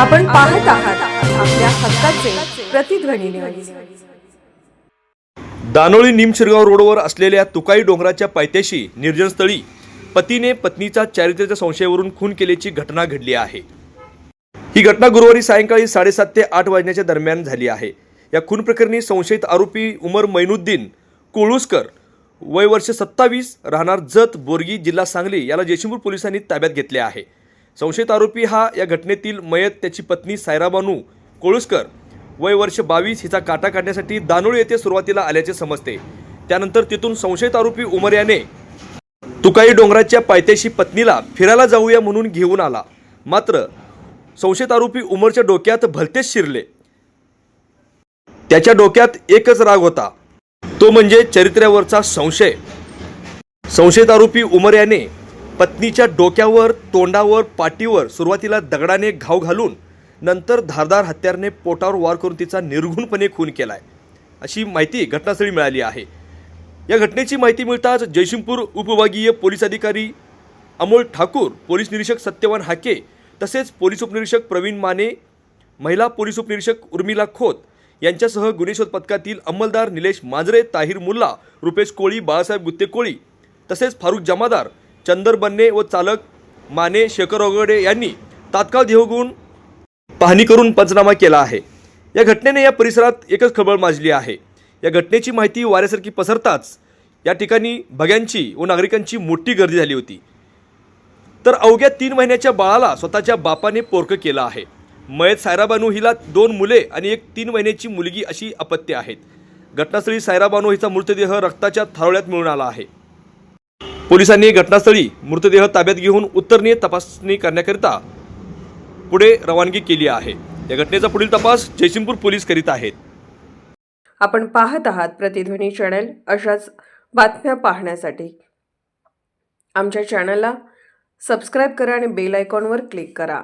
आपण पाहत आहात आपल्या हक्काचे प्रतिध्वनी दानोळी निमशिरगाव रोडवर असलेल्या तुकाई डोंगराच्या पायथ्याशी निर्जनस्थळी पतीने पत्नीचा चारित्र्याच्या संशयावरून खून केल्याची घटना घडली आहे. ही घटना गुरुवारी सायंकाळी साडेसात ते आठ वाजण्याच्या दरम्यान झाली आहे. या खून प्रकरणी संशयित आरोपी उमर मैनुद्दीन कोळुसकर वय वर्ष सत्तावीस राहणार जत बोरगी जिल्हा सांगली याला जयशिंपूर पोलिसांनी ताब्यात घेतले आहे. संशयित आरोपी हा या घटनेतील मयत त्याची पत्नी सायराबानू कोळुसकर वय वर्ष बावीस हिचा काटा काढण्यासाठी दानोळी येथे सुरुवातीला आल्याचे समजते. त्यानंतर तिथून संशयित आरोपी उमर याने तुकाई डोंगराच्या पायथ्याशी पत्नीला फिरायला जाऊया म्हणून घेऊन आला. मात्र संशयित आरोपी उमरच्या डोक्यात भलतेच शिरले. त्याच्या डोक्यात एकच राग होता. तो म्हणजे चरित्र्यावरचा संशय. संशयित आरोपी उमर याने पत्नीच्या डोक्यावर तोंडावर पाठीवर सुरुवातीला दगडाने घाव घालून नंतर धारदार हत्यारने पोटावर वार करून तिचा निर्घुणपणे खून केला आहे अशी माहिती घटनास्थळी मिळाली आहे. या घटनेची माहिती मिळताच जयसिंगपूर उपविभागीय पोलीस अधिकारी अमोल ठाकूर पोलीस निरीक्षक सत्यवान हाके तसेच पोलीस उपनिरीक्षक प्रवीण माने महिला पोलीस उपनिरीक्षक उर्मिला खोत यांच्यासह गुन्हे शोध पथकातील अंमलदार निलेश मांजरे ताहिर मुल्ला रुपेश कोळी बाळासाहेब गुत्ते कोळी तसेच फारुख जमादार चंदर बन्ने व चालक माने शेखर ओगडे यांनी तात्काळ देहगुण पाहणी करून पंचनामा केला आहे. या घटनेने या परिसरात एकच खळबळ माजली आहे. या घटनेची माहिती वाऱ्यासारखी पसरताच या ठिकाणी भग्यांची व नागरिकांची मोठी गर्दी झाली होती. तर अवघ्या तीन महिन्याच्या बाळाला स्वतःच्या बापाने पोरकं केलं आहे. मयत सायराबानू हिला दोन मुले आणि एक तीन महिन्याची मुलगी अशी अपत्य आहेत. घटनास्थळी सायराबानू हिचा मृतदेह रक्ताच्या थारोळ्यात मिळून आला आहे. पोलिसांनी घटनास्थळी मृतदेह ताब्यात घेऊन उत्तरनीय तपासणी करण्याकरिता पुढे रवानगी केली आहे. या घटनेचा पुढील तपास जयसिंगपूर पोलीस करीत आहेत. आपण पाहत आहात प्रतिध्वनी चॅनल अशाच बातम्या पाहण्यासाठी. आमच्या चॅनलला सबस्क्राईब करा आणि बेल आयकॉनवर क्लिक करा.